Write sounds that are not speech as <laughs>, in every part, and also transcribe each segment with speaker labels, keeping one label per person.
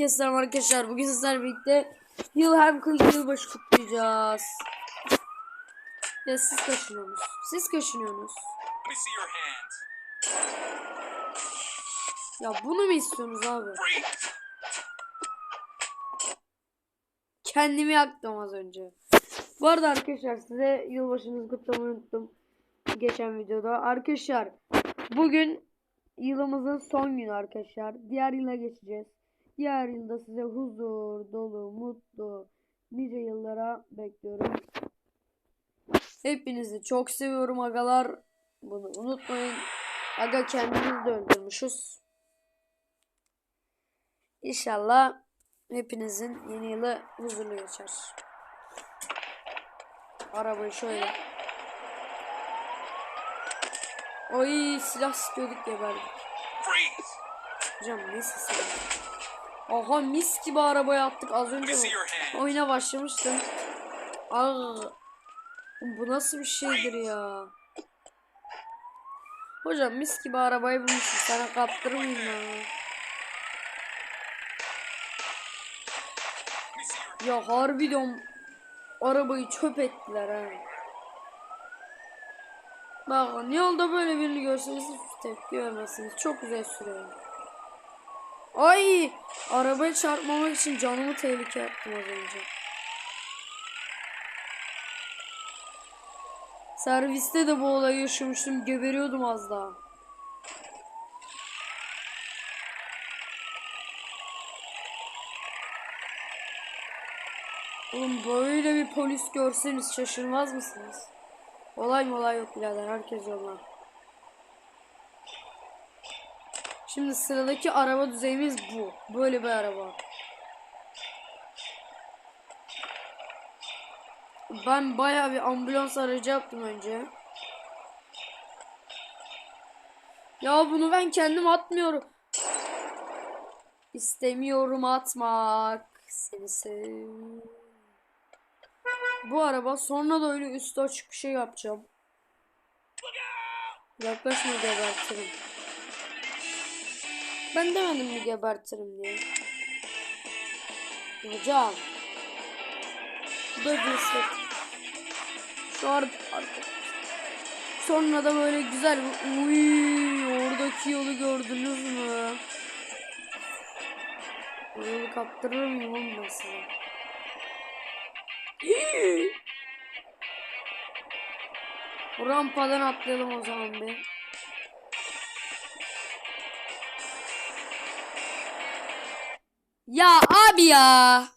Speaker 1: Herkese selam arkadaşlar. Bugün sizlerle birlikte yıl hem kıl yılbaşı kutlayacağız. Ya siz kaşınıyorsunuz. Siz kaşınıyorsunuz. Ya bunu mu istiyorsunuz abi? Kendimi yaktım az önce. Bu arada arkadaşlar size yılbaşınızı kutlamayı unuttum. Geçen videoda. Arkadaşlar bugün yılımızın son günü arkadaşlar. Diğer yıla geçeceğiz. Diğer yılda size huzur, dolu, mutlu, nice yıllara bekliyorum. Hepinizi çok seviyorum agalar. Bunu unutmayın. Aga kendimizi de öldürmüşüz. İnşallah hepinizin yeni yılı huzurlu geçer. Arabayı şöyle. Oy silah sıkıyorduk geberdik. Hocam ne sesi ya? Aha mis gibi arabaya attık az önce oyuna başlamıştım. Aa, bu nasıl bir şeydir ya? Hocam mis gibi arabayı bulmuşsun. Sana kaptırmayayım
Speaker 2: your
Speaker 1: Ya harbiden arabayı çöp ettiler ha. Bakın yolda böyle birini görseniz tepki vermezsiniz. Çok güzel sürüyor. Ay! Arabaya çarpmamak için canımı tehlikeye attım az önce. Serviste de bu olayı yaşamıştım. Geberiyordum az daha. Oğlum böyle bir polis görseniz şaşırmaz mısınız? Olay mı olay yok birader. Herkes yollar. Şimdi sıradaki araba düzeyimiz bu. Böyle bir araba. Ben bayağı bir ambulans aracı yaptım önce. Ya bunu ben kendim atmıyorum. İstemiyorum atmak. Seni sev. Bu araba sonra da öyle üstü açık bir şey yapacağım. Yaklaşma gebertirim. Ben demedim mi gebertirim diye. Hocam. Bu da ceset. Şu ar arka. Sonra da böyle güzel uy oradaki yolu gördünüz mü? Yolu kaptırır mıyım ben? Bu Rampadan atlayalım o zaman bir. Ya abi ya.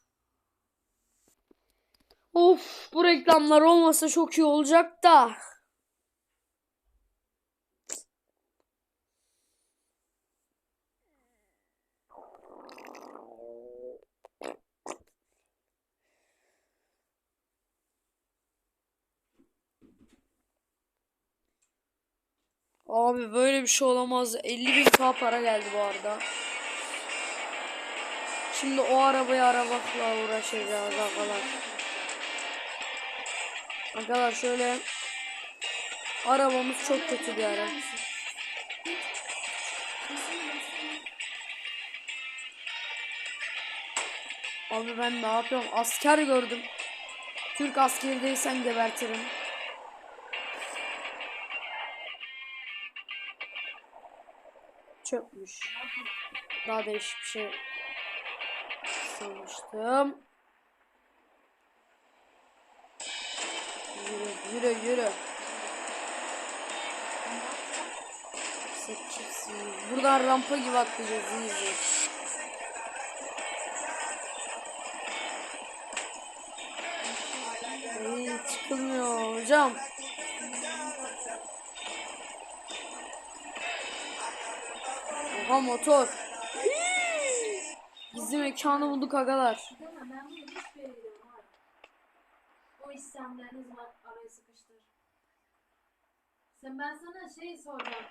Speaker 1: Of bu reklamlar olmasa çok iyi olacak da. Abi böyle bir şey olamaz. 50 bin K para geldi bu arada. Şimdi o arabayı aramakla uğraşacağız arkadaşlar. Arkadaşlar şöyle arabamız çok kötü bir araç. Abi ben ne yapıyorum? Asker gördüm. Türk askerideysen gebertirim. Çöpmüş. Daha değişik bir şey sanmıştım. Yürü yürü yürü. Seçeceksin. Buradan rampa gibi atlayacağız iyice. Ay, çıkılmıyor hocam. Oha motor. Gizli mekanı bulduk agalar.
Speaker 3: Ha. O var araya sıkıştır. Sen ben sana şey soracağım.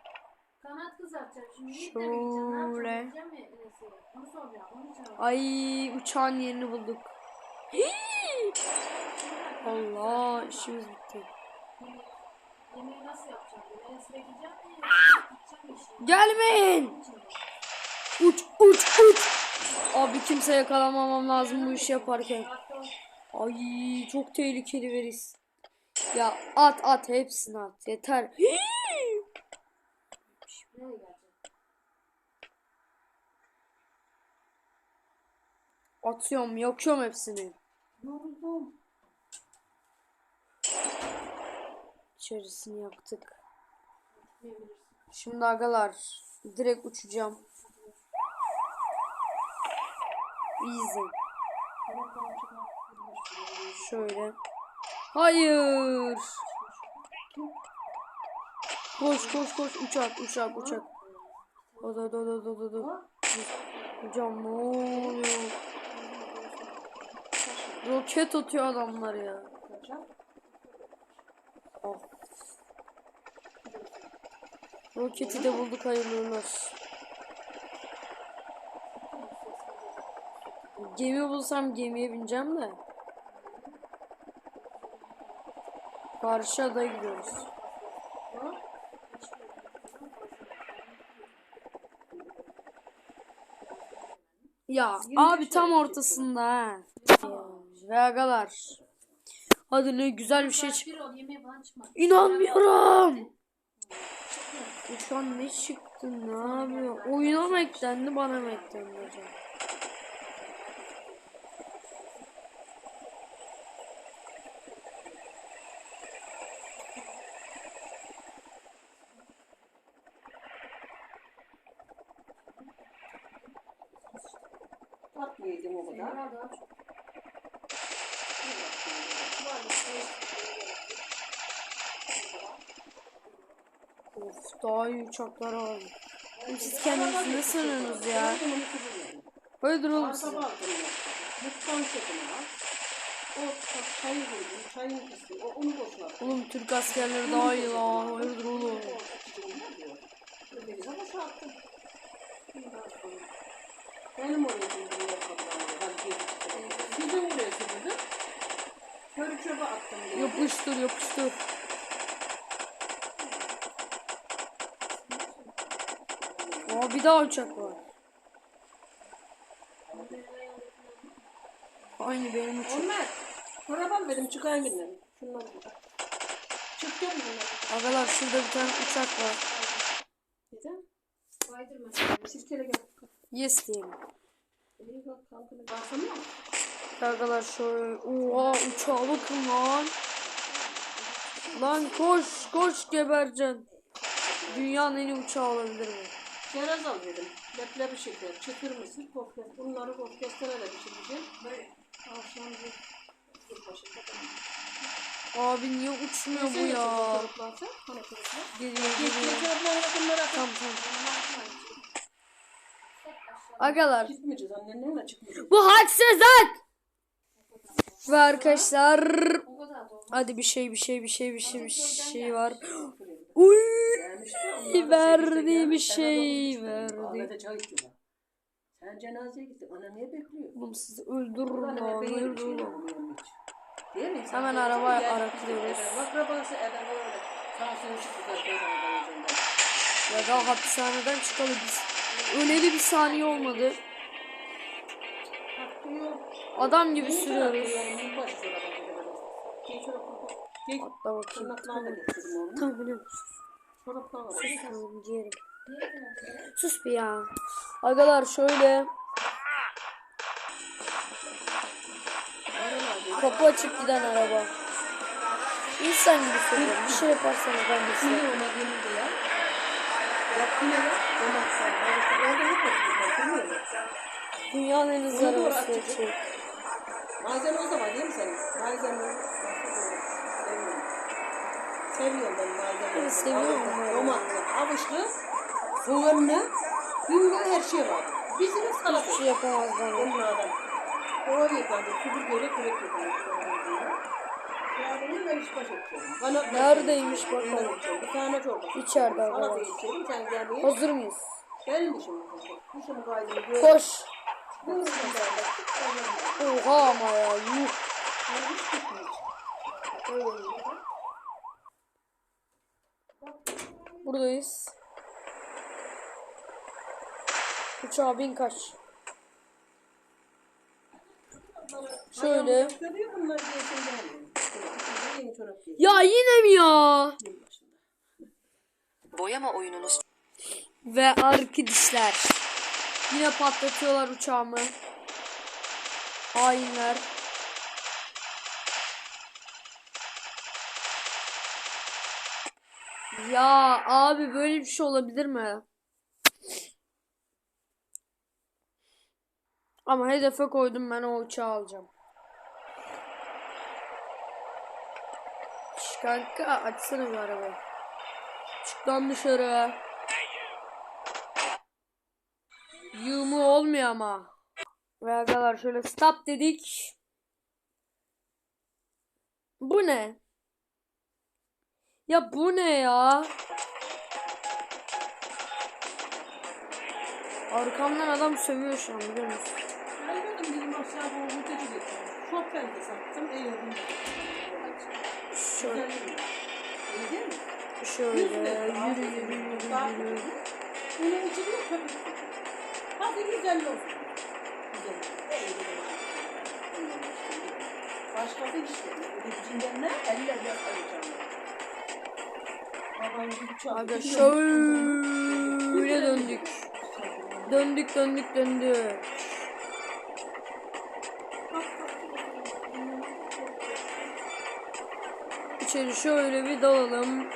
Speaker 3: Kanat kızartacağım. Şimdi
Speaker 1: Şöyle. Ay uçağın yerini bulduk. Allah işimiz bitti.
Speaker 3: Yemeği nasıl yapacağım? Yemeği mi işe?
Speaker 1: Gelmeyin. Uç uç uç. Abi kimse yakalamamam lazım bu işi yaparken. Ay çok tehlikeli veris. Ya at at hepsini at yeter.
Speaker 3: Gelecek? <gasps>
Speaker 1: Atıyorum yakıyorum hepsini. İçerisini.
Speaker 3: Gitmeyebilirsin.
Speaker 1: Şimdi agalar direkt uçacağım. Easy. Şöyle. Hayır. Koş koş koş uçak uçak uçak. O da da da da da. Hocam ne oluyor? Roket atıyor adamlar ya. Roketi de bulduk hayırlı olsun. Gemi bulsam gemiye bineceğim de. Karşı adaya gidiyoruz. Ya abi tam ortasında ha. Ve agalar. Hadi ne güzel bir şey çık. İnanmıyorum. Şu an ne çıktı ne yapıyor? Oyuna mı eklendi bana mı eklendi hocam?
Speaker 4: Tatlı yedim o kadar.
Speaker 3: Daha
Speaker 1: iyi uçaklar. Oğlum Siz kendinizi ne sanıyorsunuz ya? Hayırdır oğlum size? Oğlum Türk askerleri daha iyi lan. Hayırdır oğlum?
Speaker 4: Benim oraya geri çıktım. Sizin oraya sürdüm. Körü çöpe attım.
Speaker 1: Yapıştır yapıştır. Aa bir daha uçak var. Aynı benim uçak.
Speaker 4: Onlar, paraban benim çıkan günlerim. Şunlar burada. Çıktı mı bunlar?
Speaker 1: Agalar şurada bir tane uçak var.
Speaker 4: Neden?
Speaker 3: Spiderman.
Speaker 4: Sirkele gel.
Speaker 1: Yes diyelim. Agalar şöyle. Oha uçağa bakın lan. Lan koş koş gebercen. Dünyanın en iyi uçağı olabilir mi?
Speaker 4: Çerez al dedim. Leblebi şeker, çıtır mısır, gofret. Bunları gofretlere de pişireceğim. Böyle akşam bir bir başı kapanıyor.
Speaker 1: Abi niye uçmuyor bu ya? Geliyor geliyor. Tamam tamam. Agalar
Speaker 4: Gitmeyeceğiz annenle çıkmayacağız.
Speaker 1: bu haksızlık. Ve arkadaşlar
Speaker 3: kadar
Speaker 1: hadi bir şey bir şey bir şey bir şey bir şey var. Uy verdi bir şey verdi.
Speaker 4: Ahmet'e çay içiyor. Sen cenazeye gittin. Ana niye bekliyor?
Speaker 1: Oğlum sizi öldürürüm
Speaker 4: Ulan
Speaker 1: lan
Speaker 4: eve bir
Speaker 1: öldürürüm.
Speaker 4: olmuyor hiç. Değil mi? Sen
Speaker 1: Hemen.
Speaker 4: Akrabası eden öyle. Arabanın yüzünden.
Speaker 1: Ya daha hapishaneden çıkalı biz. Öleli bir saniye olmadı. Adam gibi sürüyoruz. Hatta bakayım. Tamam diyelim. Sus bir ya. Agalar şöyle kapı açıp giden araba. İnsan gibi söylüyorum. Bir şey yaparsanız ben de size.
Speaker 4: ona yenildi ya. Yap yine yap. Olmazsa. Orada yok mu?
Speaker 1: Dünyanın en hızlı arabası.
Speaker 4: Malzeme o zaman değil mi senin? Malzeme. Seviyorum ben.
Speaker 1: Evet, seviyorum.
Speaker 4: Domatlı, havuçlu, soğanlı, dünya her şey var. Bizim salata.
Speaker 1: Hiçbir şey yapamaz bana.
Speaker 4: Onlardan. O yapar. Kübür göre kürek yapar.
Speaker 1: Neredeymiş bakalım.
Speaker 4: Bir tane çorba.
Speaker 1: İçeride
Speaker 4: Salata
Speaker 1: arkadaş.
Speaker 4: içelim. Sen gel bir.
Speaker 1: Hazır mıyız?
Speaker 4: Benim işim bu. İşim kaydını.
Speaker 1: Koş. Oha ama ya. Yuh.
Speaker 4: Öyle.
Speaker 1: Buradayız. uçağa bin kaç. Şöyle. Ya yine mi ya?
Speaker 5: Boyama oyununuz
Speaker 1: Ve arkadaşlar. Yine patlatıyorlar uçağımı. Hainler. Ya abi böyle bir şey olabilir mi? Ama hedefe koydum ben o uçağı alacağım. Şş, kanka açsana bir arabayı. Çık lan dışarı. Yumu olmuyor ama. Ve arkadaşlar şöyle stop dedik. Bu ne? Ya bu ne ya? Arkamdan adam sövüyor şu an biliyor musun?
Speaker 4: Ben dedim dedim aşağı bu muteci getirdim. Şok ben de sattım. İyi oldu.
Speaker 1: Şöyle?
Speaker 4: İyi değil mi?
Speaker 1: şöyle yürü yürü yürü yürü. yürü.
Speaker 4: kötü. Bunun içi de köpük. Hadi güzel olsun. Güzel. İşte. Başkası işlemi. Ödeyicinden ne? Eller yapacağım.
Speaker 1: Aga şöyle döndük. Döndük döndük döndük. İçeri şöyle bir dalalım.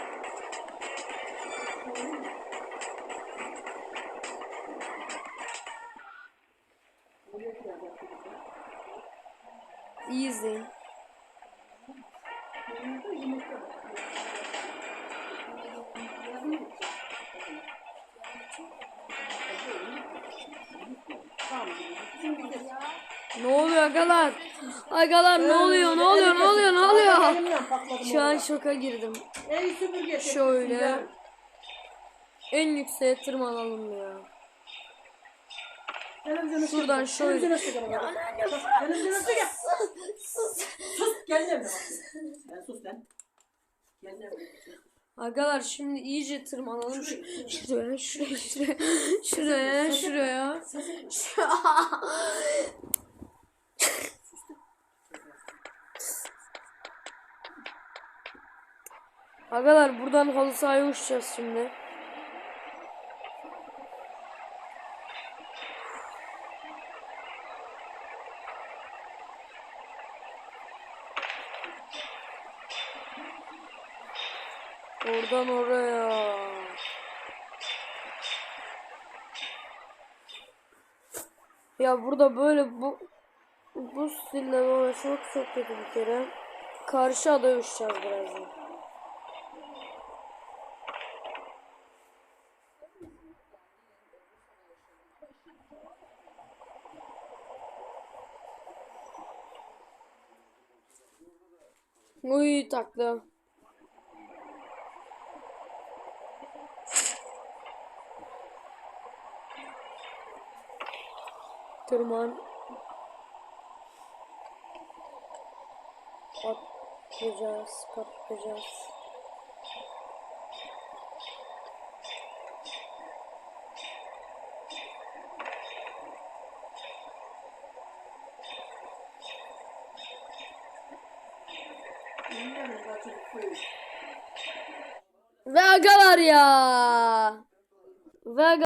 Speaker 1: İyi izleyin. Ne oluyor agalar? Agalar ne oluyor? Ne oluyor? Ne oluyor? Ne oluyor? Şu an şoka girdim. Şöyle. En yükseğe tırmanalım ya. Şuradan şöyle.
Speaker 4: Bana. Televizyonu sıkı. Sus. Gel sus lan.
Speaker 1: Agalar şimdi iyice tırmanalım. Şu- Şuraya, şuraya, <laughs> şuraya, şuraya, şuraya. <laughs> Agalar buradan halı sahaya uçacağız şimdi. Oradan oraya. Ya burada böyle bu bu stille dolaşmak çok kötü bir kere. Karşı adaya uçacağız birazdan. Uy takla. Tırman. Patlayacağız, patlayacağız. Ve agalar ya. Ve